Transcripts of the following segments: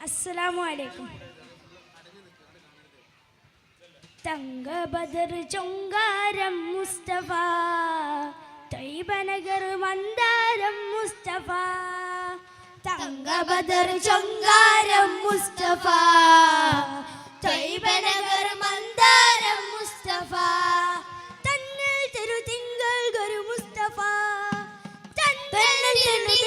അസ്സലാമു അലൈക്കും തങ്കബദർ ചൊങ്കാരം മുസ്തഫ തൈബനഗർ മന്ദാരം മുസ്തഫ തങ്കബദർ ചൊങ്കാരം മുസ്തഫ തൈബനഗർ മന്ദാരം മുസ്തഫ തന്നിൽ തിരുതിങ്കൾ ഗുരു മുസ്തഫ തന്നിൽ തെരു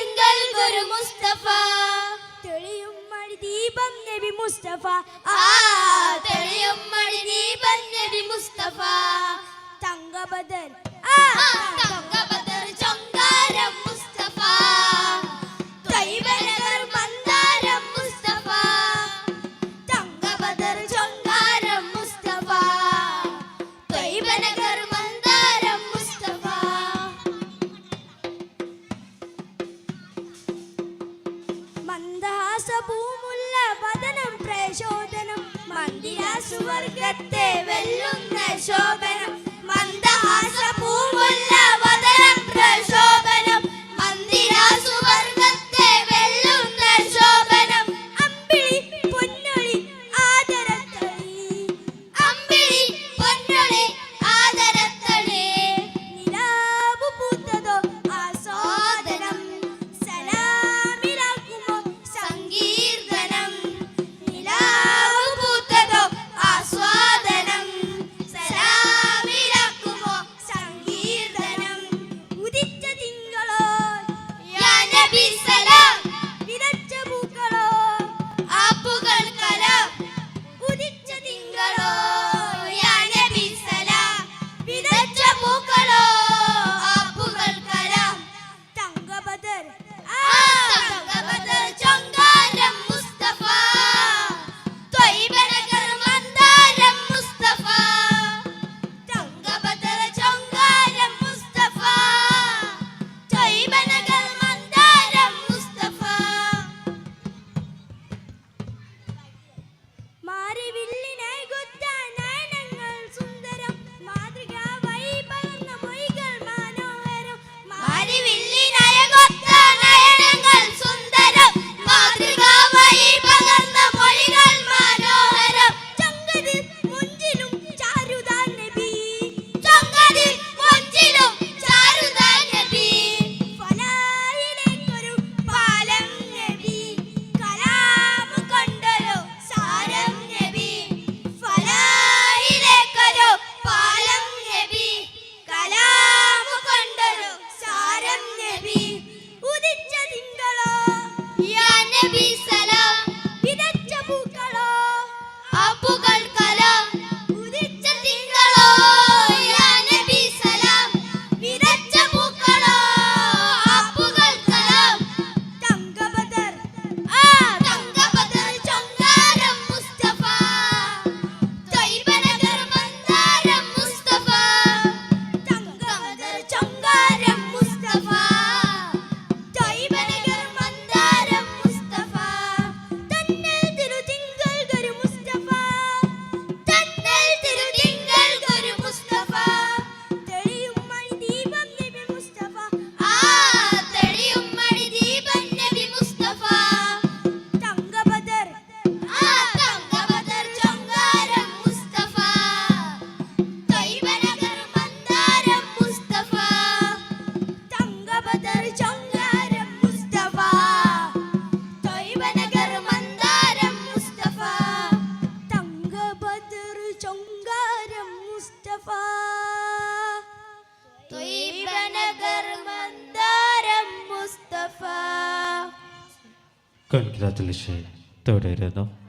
മണി ദീപം നബി മുസ്തഫ. ആ തെളിയും മണി ദീപം നബി മുസ്തഫ. തങ്കബദർ. ആ തങ്കബദർ ചൊങ്കാരം മുസ്തഫ. തൈബനഗർ മന്ദാരം മുസ്തഫ. തങ്കബദർ ചൊങ്കാരം മുസ്തഫ. തൈബനഗർ മന്ദാരം മുസ്തഫ. മന്ദഹാസഭൂമി സ്വർഗത്തെ വെല്ലും Congratulations. တော်တယ်တော့